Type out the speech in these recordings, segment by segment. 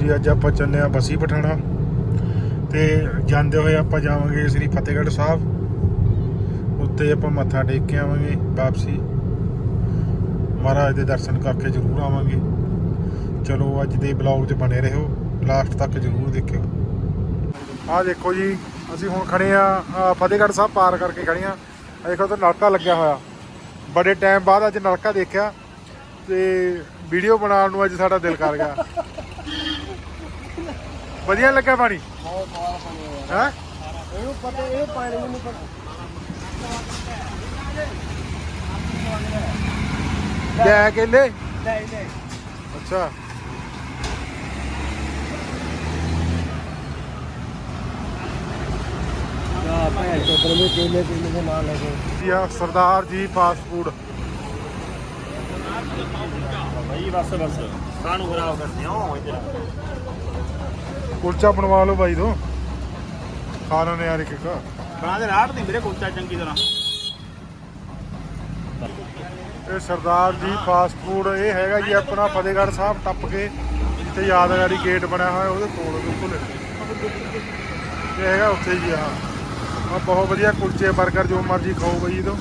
ਜੀ, ਅੱਜ ਆਪਾਂ ਚੱਲੇ ਆ ਬਸੀ ਪਠਾਣਾ ਤੇ ਜਾਂਦੇ ਹੋਏ ਆਪਾਂ ਜਾਵਾਂਗੇ ਸ੍ਰੀ ਫਤਿਹਗੜ੍ਹ ਸਾਹਿਬ। ਉੱਤੇ ਆਪਾਂ ਮੱਥਾ ਟੇਕ ਕੇ ਆਵਾਂਗੇ ਵਾਪਸੀ। ਮਹਾਰਾਜ ਦੇ ਦਰਸ਼ਨ ਕਰਕੇ ਜ਼ਰੂਰ ਆਵਾਂਗੇ। ਚਲੋ, ਅੱਜ ਦੇ ਬਲੌਗ 'ਚ ਬਣੇ ਰਹੋ। ਲਾਸਟ ਤੱਕ ਜ਼ਰੂਰ ਦੇਖਿਓ। ਆਹ ਦੇਖੋ ਜੀ, ਅਸੀਂ ਹੁਣ ਖੜੇ ਆ ਫਤਿਹਗੜ੍ਹ ਸਾਹਿਬ ਪਾਰ ਕਰਕੇ ਖੜੇ ਆ ਆਹ ਦੇਖੋ ਤਾਂ ਨਲਕਾ ਲੱਗਿਆ ਹੋਇਆ। ਬੜੇ ਟਾਈਮ ਬਾਅਦ ਅੱਜ ਨਲਕਾ ਦੇਖਿਆ ਤੇ ਵੀਡੀਓ ਬਣਾਉਣ ਨੂੰ ਅੱਜ ਸਾਡਾ ਦਿਲ ਕਰ ਗਿਆ। ਵਧੀਆ ਲੱਗਾ ਪਾਣੀ? ਬਹੁਤ ਸਵਾਲ ਪਾਣੀ ਹੈ ਇਹਨੂੰ ਪਤਾ ਇਹ ਪਾਣੀ ਨੂੰ ਪਤਾ ਕੇਲੇ ਨਹੀਂ ਅੱਛਾ ਸਰਦਾਰ ਜੀ ਫਾਸਟ ਫੂਡ ਭਾਈ ਬਸ ਬਸ। ਕਾਹਨੂੰ ਖਰਾਬ ਕਰਦੇ ਹੋ ਇਧਰ ਕੁਲਚਾ ਬਣਵਾ ਲਓ ਬਾਈ ਤੋਂ। ਖਾ ਲੈਣੇ ਯਾਰ ਇੱਕ ਇੱਕ। ਬਣਾ ਦੇ ਰਾੜ ਦੀ ਮੇਰੇ ਕੁਲਚਾ ਚੰਗੀ ਤਰ੍ਹਾਂ। ਇਹ ਸਰਦਾਰ ਜੀ ਫਾਸਟ ਫੂਡ ਇਹ ਹੈਗਾ ਜੀ ਆਪਣਾ ਫਤਿਹਗੜ੍ਹ ਸਾਹਿਬ ਟੱਪ ਕੇ ਜਿੱਥੇ ਯਾਦਗਾਰੀ ਗੇਟ ਬਣਿਆ ਹੋਇਆ ਉਹਦੇ ਕੋਲ ਬਿਲਕੁਲ ਇਹ ਹੈਗਾ ਉੱਥੇ ਜੀ ਆ ਆ ਬਹੁਤ ਵਧੀਆ ਕੁਲਚੇ 버ਗਰ ਜੋ ਮਰਜ਼ੀ ਖਾਓ ਬਈ ਇਹ ਤੋਂ।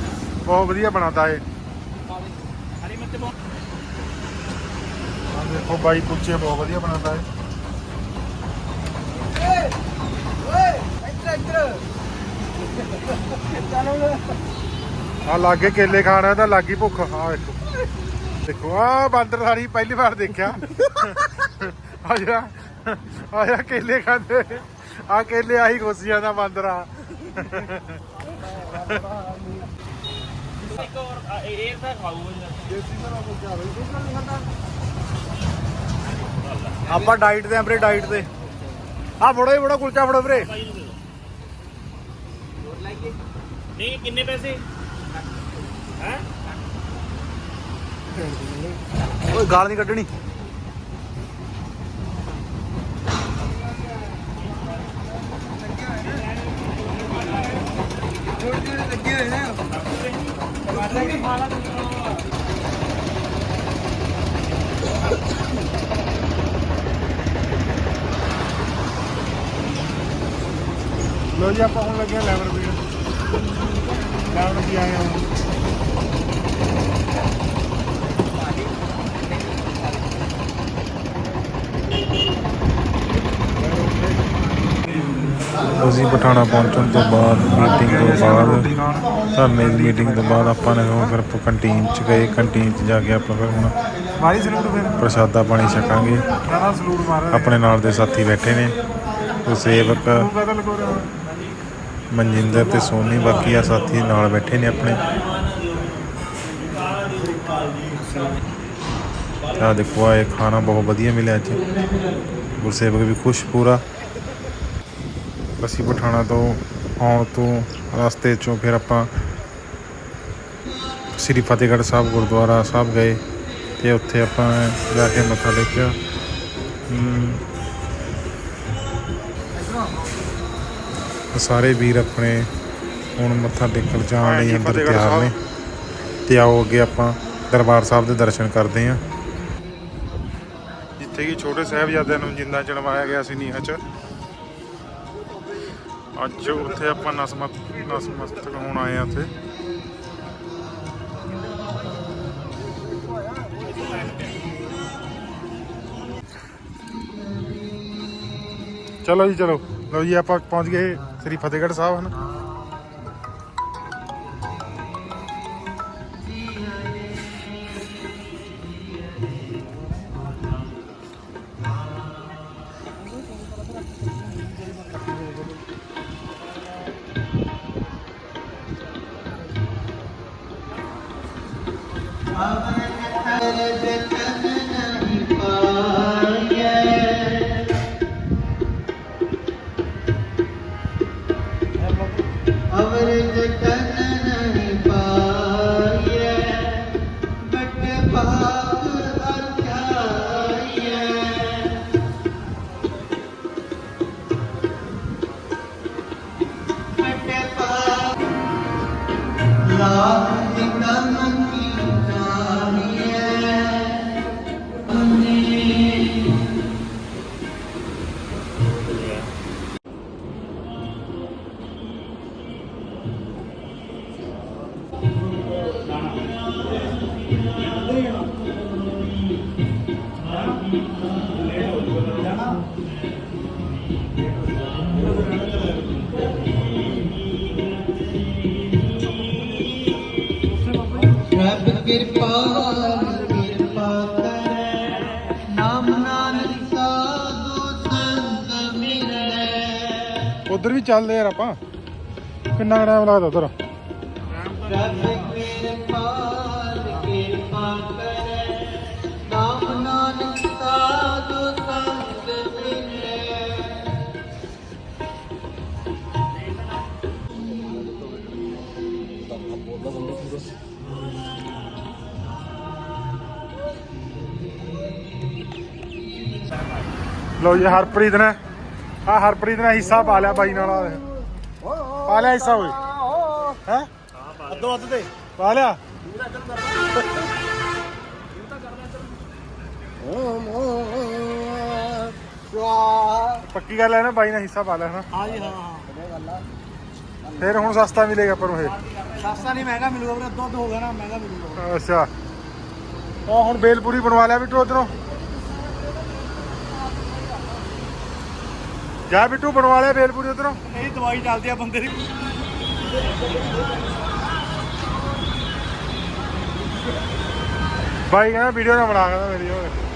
ਬਹੁਤ ਵਧੀਆ ਬਣਾਤਾ ਏ ਹਰੀ ਮਿਰਚ ਬਹੁਤ ਆ ਦੇਖੋ ਬਾਈ ਕੁਲਚੇ ਬਹੁਤ ਵਧੀਆ ਬਣਾਤਾ ਏ ਓਏ ਇੱਧਰ ਇੱਧਰ ਚਲੋ ਆ ਲਾਗੇ ਕੇਲੇ ਖਾਣਾ ਤਾਂ ਲੱਗੀ ਭੁੱਖ ਆ ਦੇਖੋ ਦੇਖੋ ਆ ਬਾਂਦਰ ਸਾਰੀ ਪਹਿਲੀ ਵਾਰ ਦੇਖਿਆ। ਆ ਜਿਹੜਾ ਆ ਜਿਹੜਾ ਕੇਲੇ ਖਾਂਦੇ ਆ ਕੇਲੇ ਆਹੀ ਖੁਸ਼ੀਆਂ ਦਾ ਬਾਂਦਰ ਆ। ਇੱਕ ਹੋਰ ਆ, ਇਹ ਇਹ ਤਾਂ ਖਾਊਗਾ ਆਪਾਂ ਡਾਈਟ ਤੇ ਆਂ ਵੀਰੇ ਡਾਈਟ ਤੇ। ਆ ਫੜੋ ਹੀ ਫੜੋ ਕੁਲਚਾ ਫੜੋ ਵੀਰੇ। ਨਹੀਂ ਕਿੰਨੇ ਪੈਸੇ ਹੈ ਓਏ ਗਾਲ ਨਹੀਂ ਕੱਢਣੀ ਲੋ ਜੀ ਆਪਾਂ ਹੁਣ ਲੱਗੇ ਆ ਲੈਵਰ ਵੀਡ ਆਏ ਹਾਂ ਅਸੀਂ ਪਠਾਣਾ ਪਹੁੰਚਣ ਤੋਂ ਬਾਅਦ ਮੀਟਿੰਗ ਤੋਂ ਬਾਅਦ ਧਰਨੇ ਦੀ ਮੀਟਿੰਗ ਤੋਂ ਬਾਅਦ ਆਪਾਂ ਨੇ ਹੁਣ ਫਿਰ ਕੰਟੀਨ ਚ ਗਏ। ਕੰਟੀਨ ਚ ਜਾ ਕੇ ਆਪਾਂ ਫਿਰ ਹੁਣ ਮਾਰੀ ਸਲੂਟ ਫਿਰ। ਪ੍ਰਸ਼ਾਦਾ ਪਾਣੀ ਛਕਾਂਗੇ। ਨਾ ਸਲੂਟ ਮਾਰ ਆਪਣੇ ਨਾਲ ਦੇ ਸਾਥੀ ਬੈਠੇ ਨੇ। ਉਹ ਸੇਵਕ ਮਨਜਿੰਦਰ ਤੇ ਸੋਨੀ ਬਾਕੀ ਆ ਸਾਥੀ ਨਾਲ ਬੈਠੇ ਨੇ ਆਪਣੇ। ਆ ਦੇਖੋ ਆ ਇਹ ਖਾਣਾ ਬਹੁਤ ਵਧੀਆ ਮਿਲਿਆ ਅੱਜ ਗੁਰਸੇਵਕ ਵੀ ਖੁਸ਼ ਪੂਰਾ। ਅਸੀਂ ਪਠਾਣਾ ਤੋਂ ਆਉਣ ਤੋਂ ਰਸਤੇ ਚੋਂ ਫਿਰ ਆਪਾਂ ਸ੍ਰੀ ਫਤਿਹਗੜ੍ਹ ਸਾਹਿਬ ਗੁਰਦੁਆਰਾ ਸਾਹਿਬ ਗਏ ਤੇ ਉੱਥੇ ਆਪਾਂ ਜਾ ਕੇ ਮੱਥਾ ਟੇਕਿਆ। ਹਮ, ਸਾਰੇ ਵੀਰ ਆਪਣੇ ਹੁਣ ਮੱਥਾ ਟੇਕਣ ਜਾਣ ਲਈ ਅੰਦਰ ਤਿਆਰ ਨੇ। ਤੇ ਆਓ ਅੱਗੇ ਆਪਾਂ ਦਰਬਾਰ ਸਾਹਿਬ ਦੇ ਦਰਸ਼ਨ ਕਰਦੇ ਹਾਂ। ਜਿੱਥੇ ਕਿ ਛੋਟੇ ਸਾਹਿਬਜ਼ਾਦਿਆਂ ਨੂੰ ਜਿੰਦਾ ਚਣਵਾਇਆ ਗਿਆ ਸੀ ਨੀਹਾਂ 'ਚ। ਅੱਜ ਉੱਥੇ ਆਪਾਂ ਨਸਮਤ ਨਸਮਸਤਕ ਹੋਣ ਆਏ ਆ ਉੱਥੇ। ਚਲੋ ਜੀ ਚਲੋ। ਲਓ ਜੀ ਆਪਾਂ ਪਹੁੰਚ ਗਏ ਸ੍ਰੀ ਫਤਿਹਗੜ੍ਹ ਸਾਹਿਬ ਹਨ? ਅਵਰ ਵੀ ਚੱਲਦੇ ਯਾਰ ਆਪਾਂ। ਕਿੰਨਾ ਟਾਈਮ ਲੱਗਦਾ ਉਧਰ? ਰੱਬ ਕਿਰਪਾਲ ਕਿਰਪਾ ਕਰੈ ਨਾਮ ਨਾਨਕ ਸਾਧੂ ਸੰਗ ਮਿਲੈ ਲੋ ਜੀ, ਹਰਪ੍ਰੀਤ ਨੇ ਆ ਹਰਪ੍ਰੀਤ ਨੇ ਹਿੱਸਾ ਪਾ ਲਿਆ ਬਾਈ ਨਾਲ ਆ ਪਾ ਲਿਆ ਹਿੱਸਾ ਓਏ। ਹੈ? ਅੱਧੋ ਅੱਧ ਤੇ। ਪਾ ਲਿਆ। ਪੱਕੀ ਗੱਲ ਹੈ ਨਾ ਬਾਈ ਨੇ ਹਿੱਸਾ ਪਾ ਲਿਆ ਨਾ ਹਾਂ ਜੀ ਹਾਂ ਫਿਰ ਹੁਣ ਸਸਤਾ ਮਿਲੇਗਾ ਪਰ ਉਹ ਸਸਤਾ ਨਹੀਂ ਮਹਿੰਗਾ ਮਿਲੂਗਾ ਵੀਰੇ ਅੱਧ ਹੋ ਗਿਆ ਨਾ ਮਹਿੰਗਾ ਮਿਲੂਗਾ। ਅੱਛਾ। ਉਹ ਹੁਣ ਬੇਲਪੂਰੀ ਬਣਵਾ ਲਿਆ ਬਿੱਟੂ ਉਧਰੋਂ। ਜਾ ਬਿੱਟੂ ਬਣਵਾ ਲਿਆ ਬੇਲਪੂਰੀ ਉਧਰੋਂ। ਇਹ ਦਵਾਈ ਚੱਲਦੀ ਆ ਬੰਦੇ ਦੀ। ਬਾਈ ਕਹਿੰਦਾ ਵੀਡੀਓ ਨਾ ਬਣਾ ਕਹਿੰਦਾ ਮੇਰੀ ਉਹ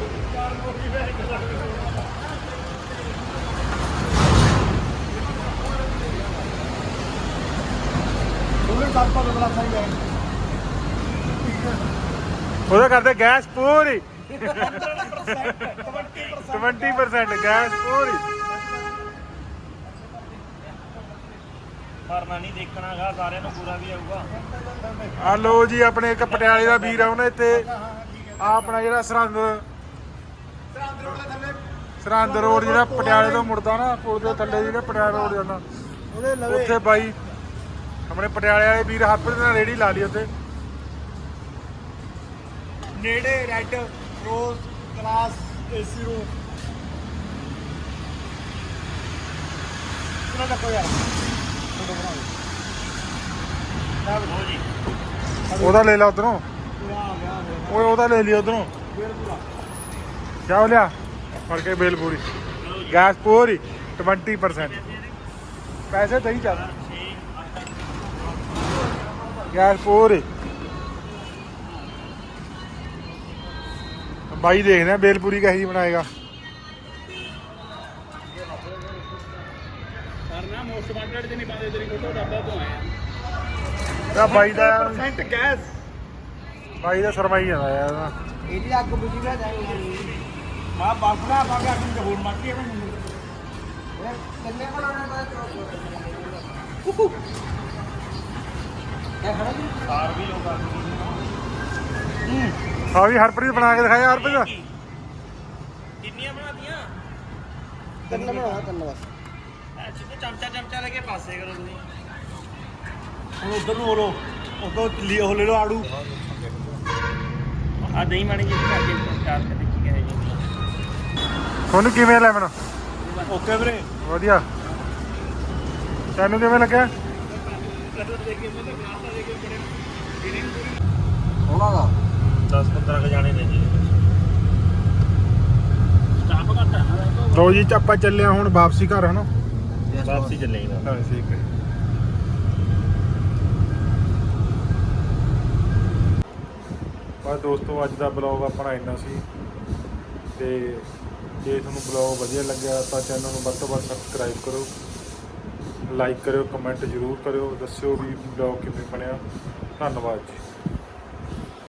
ਉਹਨੇ ਸਭ ਤੋਂ ਬੜਾ ਸਹੀ ਹੈ ਉਹਦਾ ਕਰਦੇ ਗੈਸ ਪੂਰੀ। 20% 20% ਗੈਸ ਪੂਰੀ। ਕਰਨਾ ਨਹੀਂ ਦੇਖਣਾਗਾ ਸਾਰਿਆਂ ਨੂੰ ਪੂਰਾ ਵੀ ਆਊਗਾ। ਆ ਲੋ ਜੀ ਆਪਣੇ ਇੱਕ ਪਟਿਆਲੇ ਦਾ ਵੀਰ ਆ ਉਹਨੇ ਇੱਥੇ ਆ ਆਪਣਾ ਜਿਹੜਾ ਸਰਹੰਦ ਸਰਹੰਦ ਰੋਡ ਜਿਹੜਾ ਪਟਿਆਲੇ ਤੋਂ ਮੁੜਦਾ ਨਾ ਪੁਲ ਦੇ ਥੱਲੇ ਜਿਹੜਾ ਪਟਿਆਲਾ ਰੋਡ ਜਾਂਦਾ। ਉਹਦੇ ਲਵੇ ਉੱਥੇ ਬਾਈ ਆਪਣੇ ਪਟਿਆਲੇ ਵਾਲੇ ਵੀਰ ਹਰਪ੍ਰੀਤ ਨੇ ਰੇੜੀ ਲਾ ਲਈ ਉੱਥੇ। ਨੇੜੇ red rose class AC room. ਕਿਹੜਾ ਟੱਕੋ ਯਾਰ ਫੋਟੋ ਬਣਾ ਲਓ ਜੀ। ਉਹਦਾ ਲੈ ਲਾ ਉਧਰੋਂ। ਓਏ, ਉਹਦਾ ਲੈ ਲਈ ਉਧਰੋਂ। ਫੇਰ ਲਿਆ? ਫੜ ਕੇ ਬੇਲ ਪੂਰੀ। ਗੈਸ ਪੂਰੀ 20% ਪੈਸੇ ਦਈ ਚੱਲ। ਗੈਸ ਪੂਰੀ। ਬਾਈ ਦੇਖਦੇ ਆ, ਬੇਲ ਪੂਰੀ ਕਹੀ ਬਣਾਏਗਾ। ਕਰਨਾ ਮੋਸਟ ਵਾਂਟਡ ਤੇ ਨਹੀਂ ਪਾਦੇ ਤੇਰੀ ਫੋਟੋ ਡੱਬਾ ਤੋਂ ਆਇਆ ਤਾਂ ਬਾਈ ਦਾ ਪਰਸੈਂਟ ਗੈਸ ਬਾਈ ਦਾ ਸਰਮਾਈ ਜਾਂਦਾ ਯਾਰ। ਇਹਦਾ। ਇਹਦੀ ਅੱਗ ਬੁਝੀ ਗਿਆ ਜਾਏਗੀ ਮਾ ਬਾਸਨਾ ਪਾ ਕੇ ਅੱਗ ਨੂੰ ਹੋਰ ਮਾਰਤੀ ਹੈ ਮੈਨੂੰ ਕਿੰਨੇ ਬਣਾਉਣੇ ਬਾਅਦ ਇਹ ਖੜਾ ਜੀ। ਸਾਰ ਵੀ ਲੋਕ ਆ ਆ ਵੀ ਹਰਪ੍ਰੀਤ ਬਣਾ ਕੇ ਦਿਖਾਇਆ ਹਰਪ੍ਰੀਤ। ਕਿੰਨੀਆਂ ਬਣਾਤੀਆਂ? ਤਿੰਨ ਬਣਾਉਣਾ ਤਿੰਨ ਬਸ। ਸਿੱਧੇ ਚਮਚਾ ਚਮਚਾ ਲੈ ਕੇ ਪਾਸੇ ਕਰੋ ਤੁਸੀਂ। ਹੁਣ ਉਧਰ ਨੂੰ ਹੋਲੋ ਉਦੋਂ ਲਈ ਉਹ ਲੈ ਲਓ ਆੜੂ। ਆ ਦਹੀਂ ਮਾਣੀ ਜੀ ਕਰਕੇ ਸਟਾਰਟ ਕਰ ਦੇਖੀ ਗਏ ਜੀ। ਤੁਹਾਨੂੰ ਕਿਵੇਂ ਲੈਮਨ? ਓਕੇ ਵੀਰੇ। ਵਧੀਆ। ਤੈਨੂੰ ਕਿਵੇਂ ਲੱਗਿਆ? ਉਹਨਾਂ ਦਾ 10 15 ਕ ਜਾਣੇ ਨੇ ਜੀ। ਸਟਾਫ ਘੱਟ ਹੈ ਨਾ। ਲੋ ਜੀ ਆਪਾਂ ਚੱਲੇ ਹੁਣ ਵਾਪਸੀ ਘਰ ਹਨਾ? ਵਾਪਸੀ ਚੱਲੇਗਾ ਹਾਂ ਠੀਕ ਹੈ। ਬਸ ਦੋਸਤੋ ਅੱਜ ਦਾ ਬਲੌਗ ਆਪਣਾ ਇੰਨਾ ਸੀ। ਤੇ ਜੇ ਤੁਹਾਨੂੰ ਬਲੌਗ ਵਧੀਆ ਲੱਗਿਆ ਤਾਂ ਚੈਨਲ ਨੂੰ ਵੱਧ ਤੋਂ ਵੱਧ ਸਬਸਕ੍ਰਾਈਬ ਕਰੋ। ਲਾਈਕ ਕਰਿਓ ਕਮੈਂਟ ਜ਼ਰੂਰ ਕਰਿਓ। ਦੱਸਿਓ ਵੀ ਬਲੌਗ ਕਿਵੇਂ ਬਣਿਆ। ਧੰਨਵਾਦ ਜੀ।